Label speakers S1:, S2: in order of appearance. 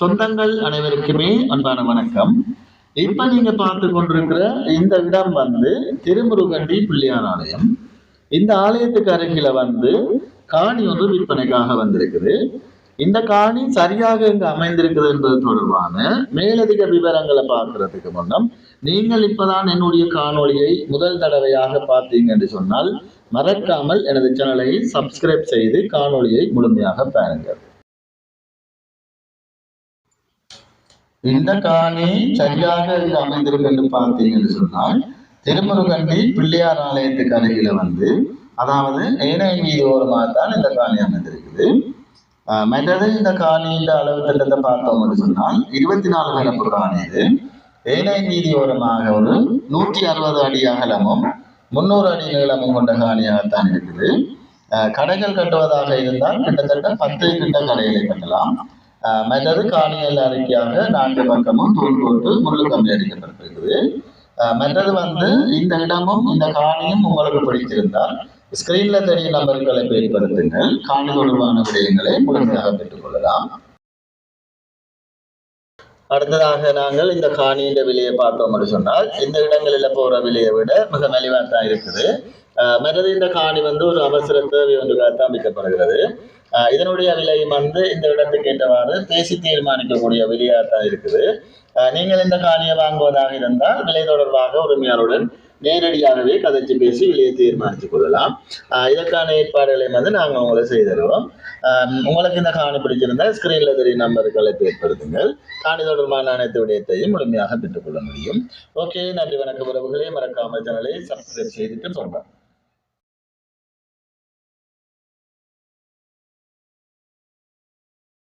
S1: சொந்தங்கள் அனைவருக்குமே அன்பான வணக்கம். இப்ப நீங்க பார்த்து கொண்டிருக்கிற இந்த இடம் வந்து திருமுருகண்டி பிள்ளையார் ஆலயம். இந்த ஆலயத்துக்கு அருகில வந்து காணி ஒன்று விற்பனைக்காக வந்திருக்குது. இந்த காணி சரியாக இங்கு அமைந்திருக்குது என்பது தொடர்பான மேலதிக விவரங்களை பார்க்கறதுக்கு முன்னம் நீங்கள் இப்பதான் என்னுடைய காணொளியை முதல் தடவையாக பார்த்தீங்க என்று சொன்னால் மறக்காமல் எனது சேனலை சப்ஸ்கிரைப் செய்து காணொளியை முழுமையாக பாருங்கள். இந்த காணி சரியாக அமைந்திருக்கு என்று பார்த்தீங்கன்னு சொன்னால் திருமுருகண்டி பிள்ளையார் ஆலயத்துக்கு அருகில வந்து அதாவது ஏனை மீது ஓரமாக தான் இந்த காணி அமைந்திருக்குது. மற்றது இந்த காணியின் அளவு திட்டத்தை பார்த்தோம்னு சொன்னால் இருபத்தி நாலு கலப்பு காணி இது. ஏனை மீதி ஓரமாக ஒரு நூற்றி அறுபது அடி அகலமும் முன்னூறு அடி நீளமும் கொண்ட காணியாகத்தான் இருக்குது. கடைகள் கட்டுவதாக இருந்தால் கிட்டத்தட்ட பத்து கிட்ட கடைகளை கட்டலாம். மற்றது காணியல் அறிக்கையாக நான்கு பக்கமும் தூள் போட்டு முள்ளு கம்பி அடிக்கப்பட்டிருக்குது மற்றது வந்து இந்த இடமும் இந்த காணியும் உங்களுக்கு பிடித்திருந்தால் ஸ்கிரீன்ல தெரிய நம்பர்களை பயன்படுத்துங்கள் காணி தொடர்பான விடயங்களை முழுமையாக பெற்றுக்கொள்ளலாம். அடுத்ததாக நாங்கள் இந்த காணியின் விலையை பார்த்தோம் என்று சொன்னால் இந்த இடங்களில் போற விலையை விட மிக மலிவாக தான் இருக்குது. மற்றது இந்த காணி வந்து ஒரு அவசர தேவை ஒன்றுக்காக தான் இதனுடைய விலை வந்து இந்த இடத்துக்கு ஏற்றவாறு பேசி தீர்மானிக்கக்கூடிய விலையாக தான் இருக்குது. நீங்கள் இந்த காணியை வாங்குவதாக இருந்தால் விலை தொடர்பாக உரிமையாளருடன் நேரடியாகவே கதைச்சு பேசி விலையை தீர்மானித்துக் கொள்ளலாம். இதற்கான ஏற்பாடுகளை வந்து நாங்கள் உங்களை செய்திருவோம் உங்களுக்கு இந்த காணி பிடிச்சிருந்தால் ஸ்க்ரீனில் தெரிய நம்பர்களை ஏற்படுத்துங்கள் காணி தொடர்பான அனைத்து விடயத்தையும் முழுமையாக பெற்றுக்கொள்ள முடியும். ஓகே நன்றி வணக்கம் உறவுகளே. மறக்காமல் சேனலை சப்ஸ்கிரைப் செய்துட்டு சொல்கிறேன்